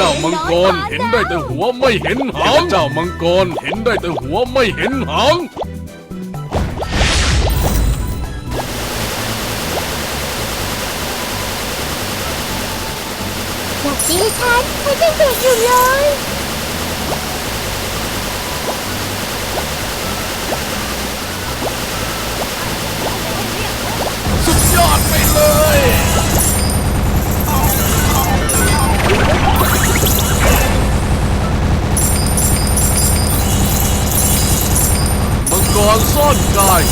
เจ้ามังกรเห็นได้แต่หัวไม่เห็นหาง เจ้ามังกรเห็นได้แต่หัวไม่เห็นหางอย่าตีฉันฉันยังเด็กอยู่เลย กรซ่อนกาย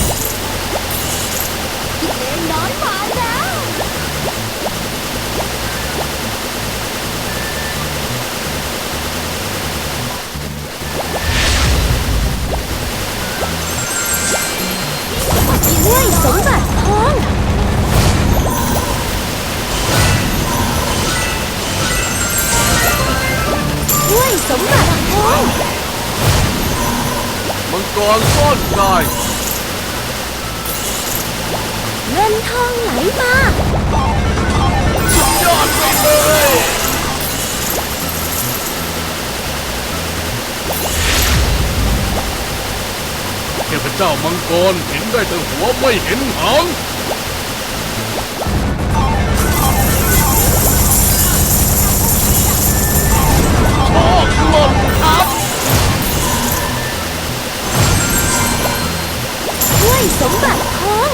กิเลนน้อย มาแล้วด้วยสมบัติทองด้วยสมบัติทองมังกรซ่อนกายเงินทองไหลมาสุดยอดไปเลยเทพเจ้ามังกรเห็นได้แต่หัวไม่เห็นหางชอกหล่น ด้วยสมบัติทอง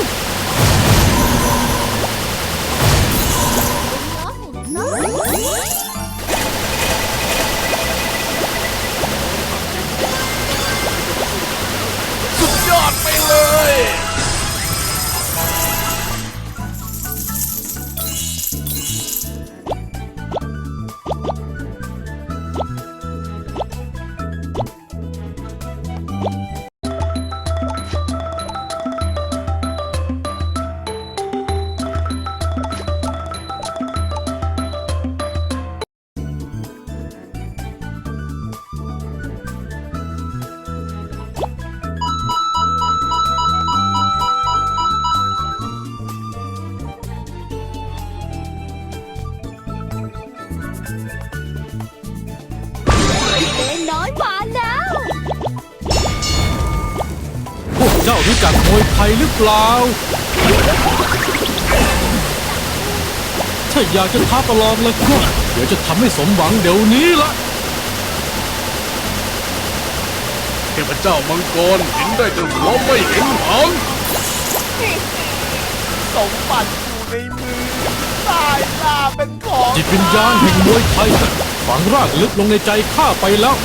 รู้จักมวยไทยหรือเปล่า ถ้าอยากจะท้าประลองแล้วก็เดี๋ยวจะทำให้สมหวังเดี๋ยวนี้ละเทพเจ้ามังกรเห็นได้แต่หัวไม่เห็นหางสมบัติอยู่ในมือใต้ล่าเป็นของจิตวิญญาณแห่งมวยไทยฝังรากลึกลงในใจข้าไปแล้ว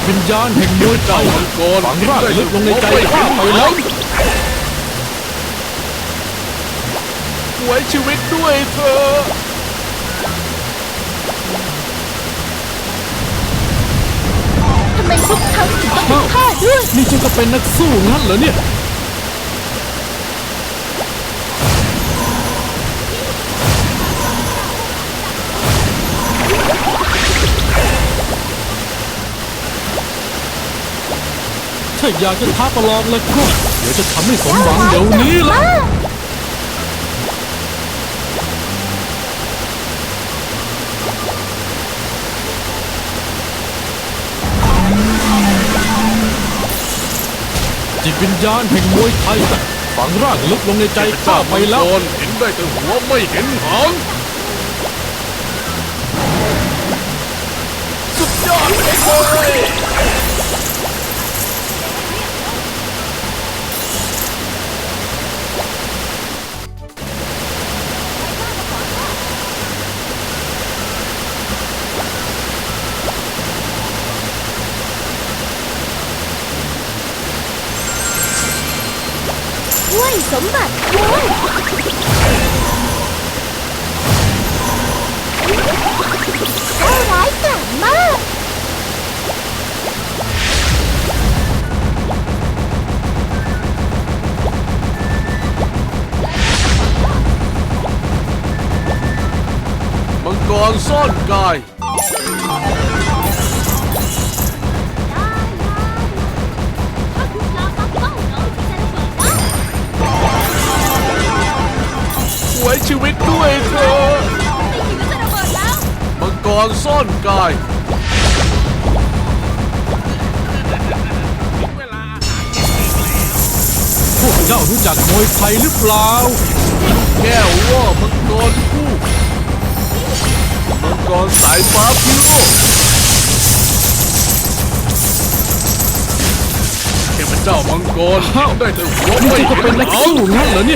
ตวิญญาณแห่งมวยไทเจ้ายมังกรฝังเห็นรากได้ลึแต่กลหังวในใจไม่เห็ข้านไปหาแล้วงหวยชีวิตด้วยเธอทำไมพวกเขาถึงต้องเป็นข้าด้วย นี่เจ้าก็เป็นนักสู้งั้นเหรอเนี่ย ถ้าอยากจะท้าประลองแล้วก็ เดี๋ยวจะทำให้สมหวังเดี๋ยวนี้ละจิตวิญญาณแห่งมวยไทยฝังรากลึกลงในใจเทพข้าเจ้าไปมังแล้วกรเห็นได้แต่หัวไม่เห็นหางสุดยอดไปเลย ยสมบัติทองเจ้าร้ายกาจมากมังกรซ่อนกาย ว้ชีวิตด้วยเถอะไม่คิดว่าจะระเบิดแล้วมังกรซ่อนกาย พวกเจ้ารู้จักมวยไทยหรือเปล่า แก้วว่ามังกรคู่มังกรสายฟ้าพิโรธเทพเจ้ามังกรอ้าวได้แต่หัวนี่ไม่เจ้าก็เห็เป็นนนักหางสู้งั้นเหรอเ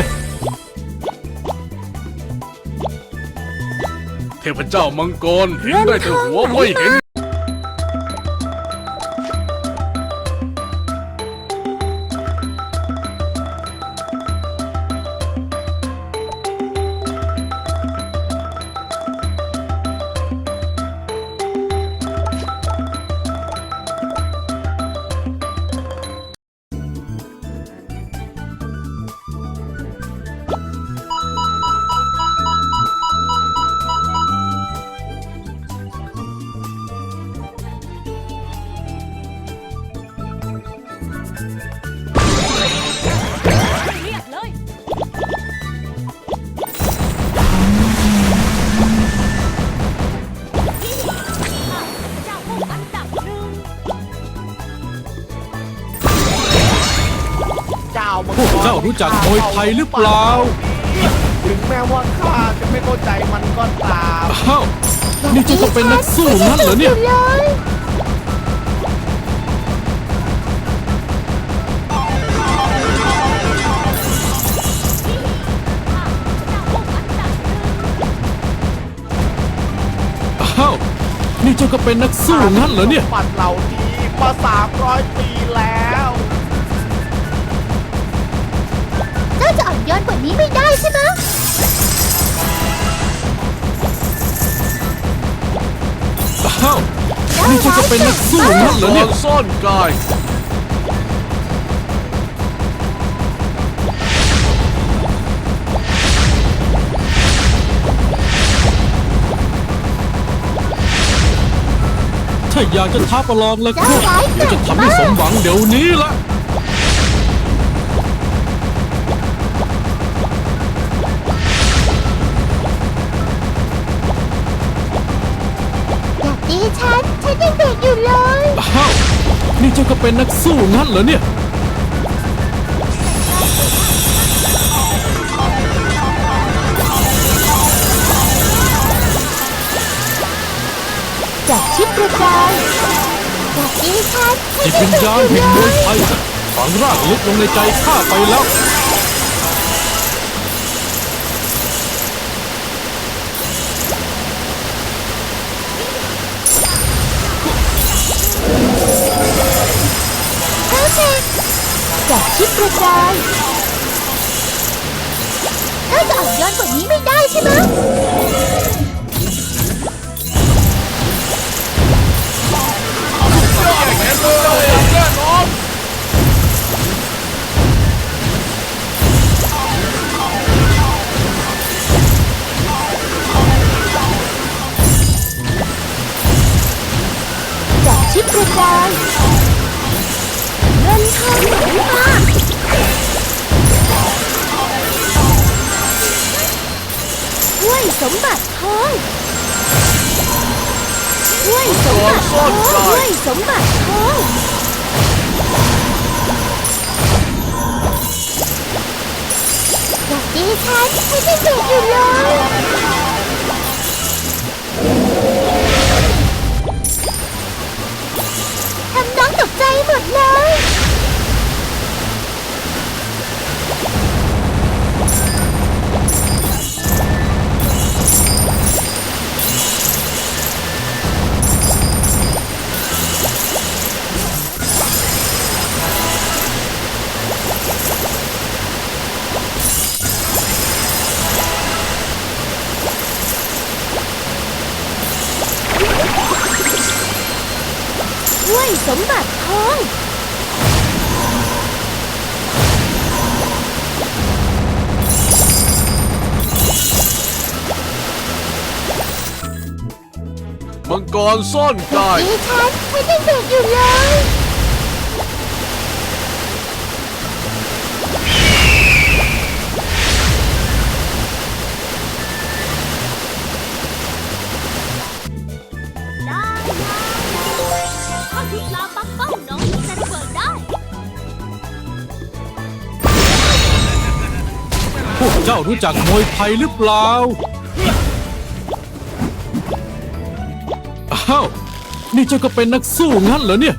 เทพเจ้ามังกรเห็นได้แต่หัวไม่เห็น เจ้ามังพวกเจ้ารู้จักมวยไทยหรือเปล่า ถึงแม้ว่าข้าจะไม่เข้าใจมันก็ตามอ้าวนี่เจ้าก็เป็นนักสู้งั้นเหรอเนี่ยเลยอ้าว นี่เจ้าก็เป็นนักสู้งั้นเหรอเนี่ย ปัดเหล่านี้มาสามร้อยปีแล้ว เจ้าจะอ่อนโยนกว่านี้ไม่ได้ใช่ไหมอ้าวนี่เจ้าก็เป็นนักสู้งั้นเหรอมัเนี่ยงกรซ่อนกาย ถ้าอยากจะท้าประลองแล้วก็เดี๋ยวจะทำให้สมหวังเดี๋ยวนี้ละ อยู่เลยอ้าวนี่เจ้าก็เป็นนักสู้งั้นเหรอเนี่ย จากชิปกระจายอยากดีฉันจิตวิญญาณแห่งมวยไทยฝังรากลึกลงในใจข้าไปแล้ว เพอร์เฟกจากชิปกระจายน่าจะอ่อนโยนกว่านี้ไม่ได้ใช่ไหม เงินทองไหลมาห้วยสมบัติทองห้วยสมบัติทองห้วยสมบัติทองอยากดีฉันฉันยังเด็กอยู่เลยทำน้องตกใจหมดเลย ห้วยสมบัติทองมังกรซ่อนกายดีฉันฉันยังเด็กอยู่เลย เจ้ารู้จักมวยไทยหรือเปล่า อ้าว นี่เจ้าก็เป็นนักสู้งั้นเหรอเนี่ย